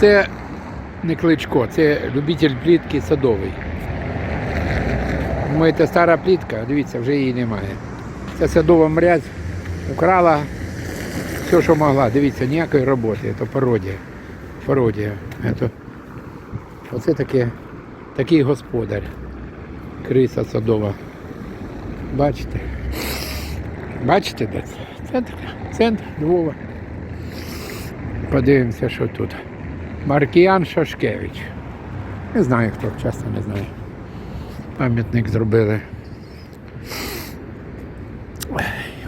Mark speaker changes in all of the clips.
Speaker 1: Це не кличко, це любитель плітки садовий. Думаєте, стара плітка, дивіться, вже її немає. Це садова мрязь украла все, що могла. Дивіться, ніякої роботи, це пародія. Пародія. Це, оце таке, такий господар. Криса садова. Бачите? Бачите, де це? Центр, центр Львова. Подивимося, що тут. Маркіян Шашкевич. Не знаю хто, часто не знаю. Пам'ятник зробили.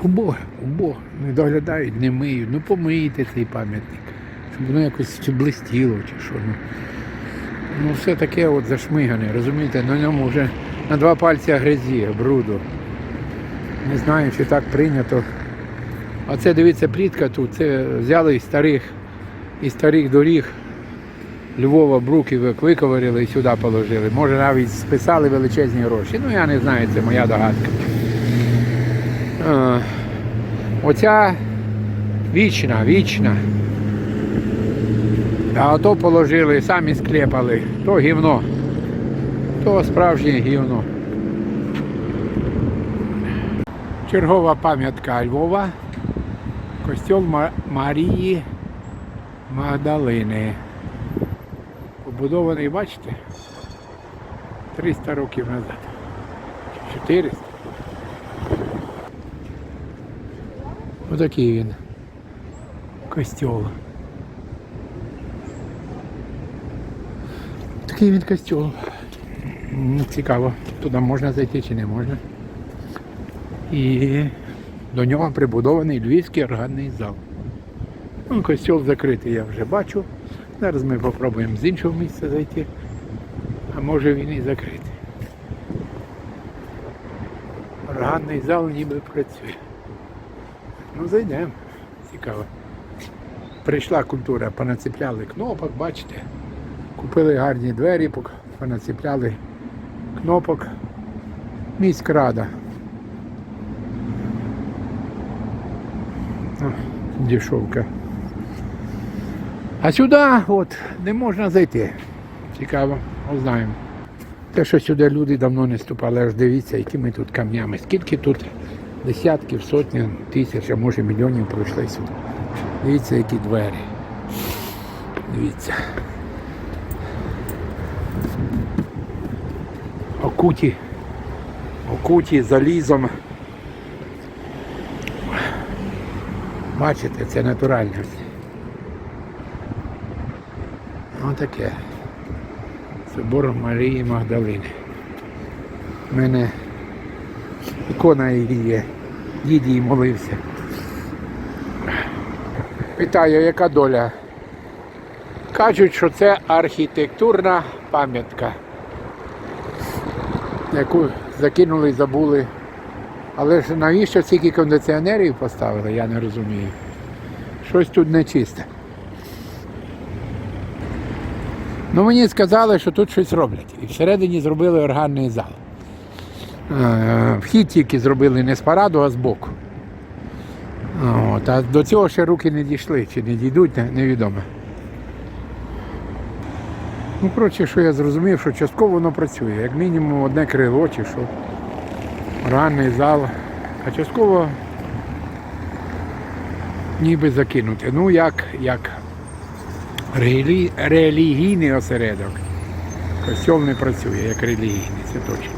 Speaker 1: Убого, убого. Не доглядають, не миють. Ну помийте цей пам'ятник. Щоб воно якось чи блистіло, чи що. Ну, ну все таке от зашмигане, розумієте, на ньому вже на два пальці грязі, бруду. Не знаю, чи так прийнято. А це дивіться, плітка тут. Це взяли із старих, із старих доріг Львова бруківок виковирили і сюди положили. Може навіть списали величезні гроші. Ну я не знаю, це моя догадка. Е, Оця вічна, вічна. А ото положили, самі склепали. То гівно. То справжнє гівно. Чергова пам'ятка Львова. Костьол Марії Магдалини. Побудований, бачите, 300 років назад. Чи 400. Отакий він. Костьол. Такий він костьол. Цікаво, туди можна зайти чи не можна. І до нього прибудований львівський органний зал. Ну, костьол закритий, я вже бачу. Зараз ми спробуємо з іншого місця зайти. А може він і закритий. Органний зал ніби працює. Ну зайдемо. Цікаво. Прийшла культура, понацепляли кнопок, бачите. Купили гарні двері, понацепляли кнопок. Міськрада. Дешевка. А сюди от не можна зайти. Цікаво, узнаємо. Те, що сюди люди давно не ступали, аж дивіться, якими тут камнями. Скільки тут десятків, сотні, тисяч, а може мільйонів пройшли сюди. Дивіться, які двері. Дивіться. Окуті. Окуті залізом. Бачите, це натуральність. Отаке. Собор Марії Магдалини. У мене ікона її є. Дід їй молився. Питаю, яка доля? Кажуть, що це архітектурна пам'ятка, яку закинули забули. Але ж навіщо стільки кондиціонерів поставили, я не розумію. Щось тут нечисте. Ну мені сказали, що тут щось роблять. І всередині зробили органний зал. Е, Вхід тільки зробили не з параду, а з боку. От, а до цього ще руки не дійшли, чи не дійдуть, не- невідомо. Ну, коротше, що я зрозумів, що частково воно працює. Як мінімум одне крило чи що. Органний зал. А частково ніби закинути. Ну, як, як. Релігійний осередок. Костьол не працює як релігійний, це точно.